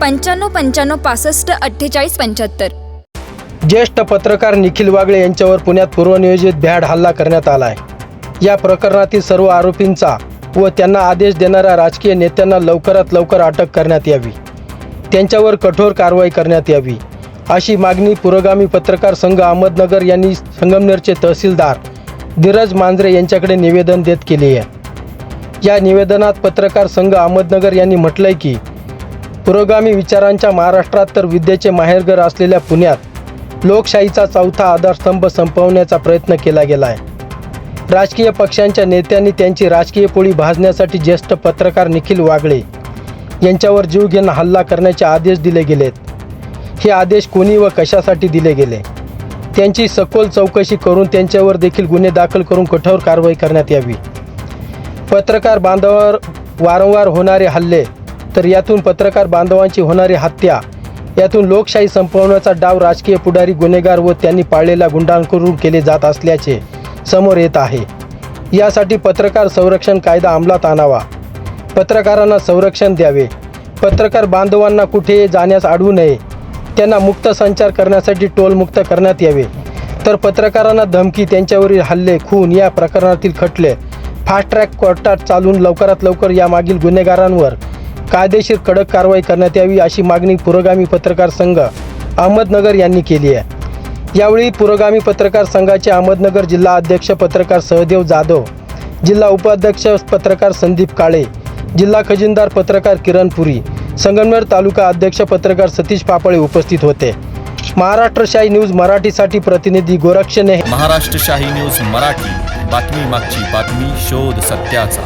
पंच्याण्णव पंच्याण्णव पासष्ट अठ्ठेचाळीस पंच्याहत्तर. ज्येष्ठ पत्रकार निखिल वागळे यांच्यावर पुण्यात पूर्वनियोजित भ्याड हल्ला करण्यात आला आहे या प्रकरणातील सर्व आरोपींचा व त्यांना आदेश देणाऱ्या राजकीय नेत्यांना लवकरात लवकर अटक करण्यात यावी. त्यांच्यावर कठोर कारवाई करण्यात यावी. अशी मागणी पुरोगामी पत्रकार संघ अहमदनगर यांनी संगमनेरचे तहसीलदार धीरज मांजरे यांच्याकडे निवेदन देत केले आहे. या निवेदनात पत्रकार संघ अहमदनगर यांनी म्हटलंय की पुरोगामी विचारांच्या महाराष्ट्रात तर विद्येचे माहेरघर असलेल्या पुण्यात लोकशाहीचा चौथा आधारस्तंभ संपवण्याचा प्रयत्न केला गेला आहे. राजकीय पक्षांच्या नेत्यांनी त्यांची राजकीय पोळी भाजण्यासाठी ज्येष्ठ पत्रकार निखिल वागळे यांच्यावर जीवघेणा हल्ला करण्याचे आदेश दिले गेलेत. हे आदेश कोणी व कशासाठी दिले गेले? त्यांची सखोल चौकशी करून त्यांच्यावर देखील गुन्हे दाखल करून कठोर कारवाई करण्यात यावी. पत्रकार बांधवावर वारंवार होणारे हल्ले तर यातून पत्रकार बांधवांची होणारी हत्या यातून लोकशाही संपवण्याचा डाव राजकीय पुढारी गुन्हेगार व त्यांनी पाळलेल्या गुंडांकडून केले जात असल्याचे समोर येत आहे. यासाठी पत्रकार संरक्षण कायदा अंमलात आणावा. पत्रकारांना संरक्षण द्यावे. पत्रकार बांधवांना कुठे जाण्यास अडवू नये. त्यांना मुक्त संचार करण्यासाठी टोलमुक्त करण्यात यावे. तर पत्रकारांना धमकी त्यांच्यावरील हल्ले खून या प्रकरणातील खटले फास्ट ट्रॅक कोर्टात चालून लवकरात लवकर या मागील गुन्हेगारांवर कायदेशीर कडक कारवाई करण्यात यावी अशी मागणी पुरोगामी पत्रकार संघ अहमदनगर यांनी केली आहे. यावेळी पुरोगामी पत्रकार संघाचे अहमदनगर जिल्हा अध्यक्ष पत्रकार सहदेव जाधव जिल्हा उपाध्यक्ष पत्रकार संदीप काळे जिल्हा खजिनदार पत्रकार किरण पुरी संगमनेर तालुका अध्यक्ष पत्रकार सतीश पापळे उपस्थित होते. महाराष्ट्रशाही न्यूज मराठीसाठी प्रतिनिधी गोरक्षने महाराष्ट्रशाही न्यूज मराठी बातमी मागची बातमी शोध सत्याचा.